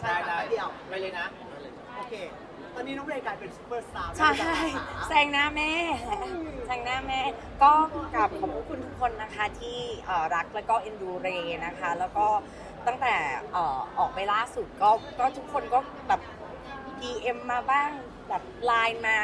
ใช่ได้ค่ะได้เดียวไปเลยนะ โอเค ตอนนี้น้องเรย์กลายเป็นซูเปอร์สตาร์ใช่แล้วนะคะแซงหน้าแม่แซงหน้าแม่ ก็กราบขอบพระคุณทุกคนนะคะที่เอ่อรักแล้วก็เอ็นดูเรนะคะ แล้วก็ตั้งแต่เอ่อออกไปล่าสุดก็ก็ทุกคนก็แบบ DM มาบ้างแบบไลน์มา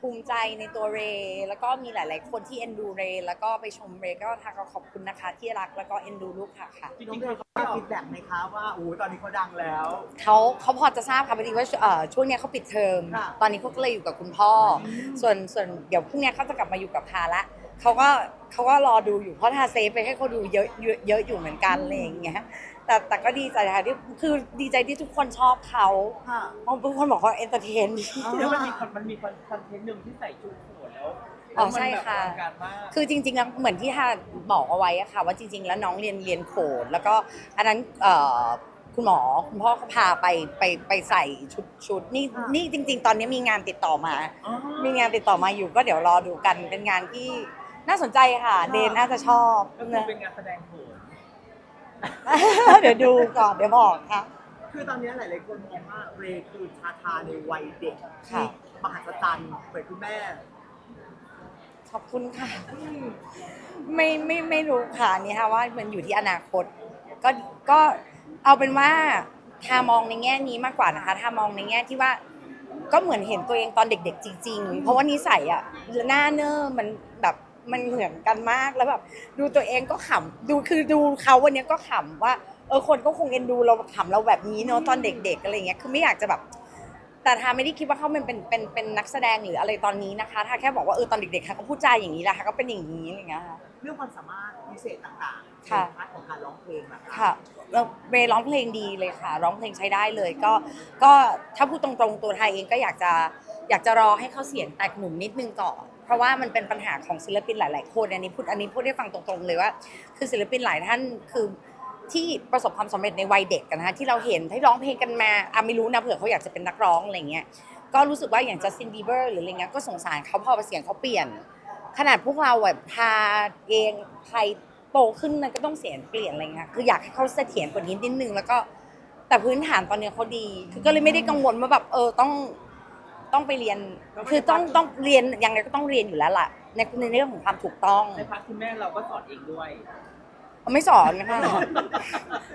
ภูมิใจในตัวเรแล้วก็มีหลาย ๆ คนที่เอ็นดูเรแล้วก็ไปชมเรก็ทางก็ขอบคุณนะคะที่รักแล้วก็เอ็นดูลูกค่ะค่ะน้องเรย์เขาได้ฟีดแบ็กไหมคะว่าโอ้ยตอนนี้เขาดังแล้ว เขาเขาพอจะทราบค่ะพอดีว่าเอ่อช่วงเนี้ยเขาปิดเทอม ค่ะ ตอนนี้เขาก็เลยอยู่กับคุณพ่ออส่วนส่วนเดี๋ยวพรุ่งเนี้ยเขาจะกลับมาอยู่กับพาละ เขาก็เขาก็รอดูอยู่เพราะทาเซฟไปให้เขาดูเยอะเยอะเยอะอยู่เหมือนกันอะไรอย่างเงี้ยแต่แต่ก็ดีใจค่ะที่คือดีใจที่ทุกคนชอบเขาค่ะเพราะทุกคนบอกเขาเอนเตอร์เทนดีอ๋อแล้วมันมีคอนมันมีคอนเทนต์หนึ่งที่ใส่ชุดโขนแล้วอ๋อแล้วมันใช่ค่ะแบบอลังการมากคือจริงๆแล้วเหมือนที่ทาบอกเอาไว้อะค่ะ ว่าจริง ๆ แล้วน้องเรียนเรียนโขนแล้วก็อันนั้นเอ่อคุณหมอคุณพ่อก็พาไปไปไปใส่ชุดชุดนี่ค่ะนี่จริง ๆ ตอนนี้มีงานติดต่อมา อ๋อมีงานติดต่อมาอยู่ก็เดี๋ยวรอดูกันเป็นงานที่ น่าสนใจค่ะ เดนน่าจะชอบก็คือนะเป็นงานแสดงโขนเดี๋ยวดูก่อนเดี๋ยวบอกค่ะ คือตอนนี้หลายๆคนมองว่าเรย์คือทาทาในวัยเด็กค่ะ ที่มหัศจรรย์เหมือนคุณแม่ขอบคุณค่ะไม่ไม่ไม่รู้ค่ะอันนี่ค่ะว่ามันอยู่ที่อนาคต ก็ก็เอาเป็นว่าทามองในแง่นี้มากกว่านะคะทามองในแง่ที่ว่า ก็เหมือนเห็นตัวเองตอนเด็ก ๆ จริง ๆ เพราะว่านิสัยอะหน้าเนอร์มันแบบ มันเหมือนกันมากแล้วแบบดูตัวเองก็ขำดูคือดูเขาวันนี้ก็ขำว่าเออคนก็คงเอ็นดูเราขำเราแบบนี้เนอะตอนเด็กๆอะไรเงี้ยคือไม่อยากจะแบบ แต่ทาไม่ได้คิดว่าเขาเป็นเป็นเป็นเป็นนักแสดงหรืออะไรตอนนี้นะคะถ้าแค่บอกว่าเออตอนเด็กๆค่ะก็พูดจาอย่างนี้แหละค่ะก็เป็นอย่างนี้อะไรเงี้ยค่ะ เรื่องความสามารถพิเศษต่างๆในค่ะพาร์ทของการร้องเพลงนะคะค่ะแล้วเรย์ร้องเพลงดีเลยค่ะ ร้องเพลงใช้ได้เลยก็ก็ถ้าพูดตรงๆตัวไทยเองก็อยากจะอยากจะรอให้เขาเสียงแตกหนุ่มนิดนึงก่อน เพราะว่ามันเป็นปัญหาของศิลปินหลาย ๆ คนอันนี้พูดอันนี้พูดให้ฟังตรงๆเลยว่า คือศิลปินหลายท่านคือที่ประสบความสำเร็จในวัยเด็กกันนะคะที่เราเห็นที่ร้องเพลงกันมาอะไม่รู้นะเผื่อเขาอยากจะเป็นนักร้องอะไรเงี้ยก็รู้สึกว่าอย่างจัสตินบีเบอร์หรืออะไรเงี้ยก็สงสารเขาพอเสียงเขาเปลี่ยน ขนาดพวกเราแบบพาเองใครโตขึ้นมันก็ต้องเสียงเปลี่ยนอะไรเงี้ยคืออยากให้เขาเสถียรกว่านี้นิดนึงแล้วก็แต่พื้นฐานตอนเนี้ยเขาดี คือก็เลยไม่ได้กังวลว่าแบบเออต้อง ต้องไปเรียน คือต้องต้องเรียนยังไงก็ต้องเรียนอยู่แล้วล่ะในในเรื่องของความถูกต้อง ในพาร์ทคุณแม่เราก็สอนเองด้วยไม่สอนนะคะ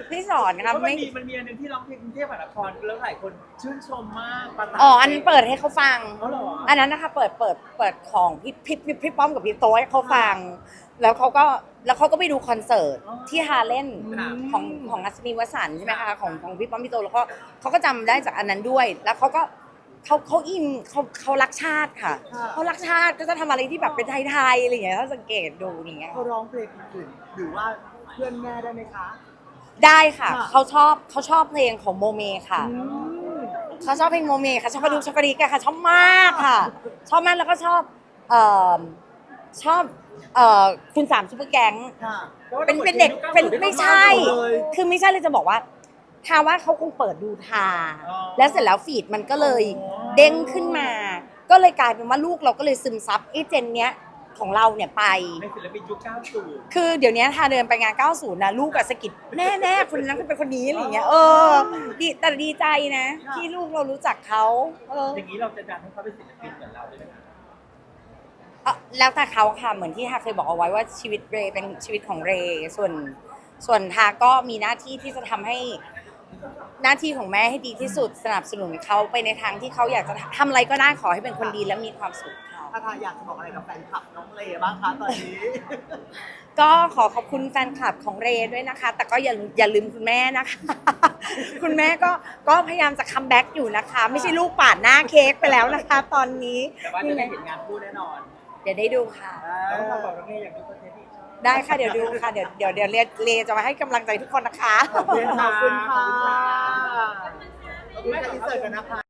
ไม่สอนเพนะคะราะมันไม่มีมันมีอันหนึงที่ร้องเพลงกรุงเทพมหานครแล้วหลายคนชื่นชมมากภาษาอ๋ออันนั้นเปิดให้เขาฟัง เขาเหรออันนั้นนะคะเปิดเปิดเปิดของพี่พี่พี่พี่ป้อมกับพี่โต้ให้เขาฟัง แล้วเขาก็แล้วเขาก็ไปดูคอนเสิร์ตที่ฮาเล่นค่ะของของอัศนีวสันต์ใช่ไหมคะของของพี่ป้อมพี่โตแล้วก็เขาก็จำได้จากอันนั้นด้วย แล้วเขาก็ เขาเขาอินเขาเขารักชาติค่ะค่ะเขารักชาติก็จะทำอะไรที่แบบเป็นไทยๆอะไรอย่างเงี้ยถ้าสังเกตดูอย่างเงี้ยเขาร้องเพลงอื่นหรือว่าเพื่อนแม่ได้ไหมคะ ได้ค่ะค่ะเขาชอบเขาชอบเพลงของโมเมค่ะอืมเขาชอบเพลงโมเมค่ะชอบกระดูกช็อกโกแลตค่ะชอบมากค่ะ ชอบมากแล้วก็ชอบเอ่อชอบเอ่อคุณสามซุปเปอร์แก๊งค่ะเป็นเป็นเด็กเป็นไม่ใช่เลยคือไม่ใช่เลยจะบอกว่า ทาว่าเขาคงเปิดดูทา อ๋อ แล้วเสร็จแล้วฟีดมันก็เลยอ๋อเด้งขึ้นมา ก็เลยกลายเป็นว่าลูกเราก็เลยซึมซับไอ้เจนเนี้ยของเราเนี่ยไปในศิลปินยุค90 คือเดี๋ยวนี้ทาเดินไปงาน 90 นะ ลูกกับสะกิดแน่แน่ๆคนนั้นเป็นคนนี้อะไรอย่างเงี้ยเออดีแต่ดีใจนะที่ลูกเรารู้จักเขาเอออย่างนี้เราจะดันให้เขาเป็นศิลปินเหมือนเราด้วยไหมคะเอ่อแล้วแต่เขาค่ะ เหมือนที่ทาเคยบอกเอาไว้ว่าชีวิตเรย์เป็นชีวิตของเรย์ส่วนส่วนทาก็มีหน้าที่ที่จะทำให้ หน้าที่ของแม่ให้ดีที่สุดสนับสนุนเขาไปในทางที่เขาอยากจะทำอะไรก็ได้ขอให้เป็นคนดีและมีความสุขค่ะ ถ้าทาอยากจะบอกอะไรกับแฟนคลับน้องเลบ้างคะตอนนี้ ก็ขอขอบคุณแฟนคลับของเรย์ด้วยนะคะ แต่ก็อย่าอย่าลืมคุณแม่นะคะ คุณแม่ก็ก็พยายามจะคัมแบ็กอยู่นะคะ ไม่ใช่ลูกปาดหน้าเค้กไปแล้วนะคะ ตอนนี้ แต่ว่าจะได้เห็นงานคู่แน่นอน เดี๋ยวได้ดูค่ะ แล้วก็บอกน้องเมย์อยากดูคอนเทนต์อีกได้ค่ะเดี๋ยวดูค่ะเดี๋ยวเดี๋ยวเดี๋ยวเรย์เรย์จะมาให้กำลังใจทุกคนนะคะ ขอบคุณค่ะขอบคุณค่ะขอบคุณค่ะอินเสิร์ตกันนะคะ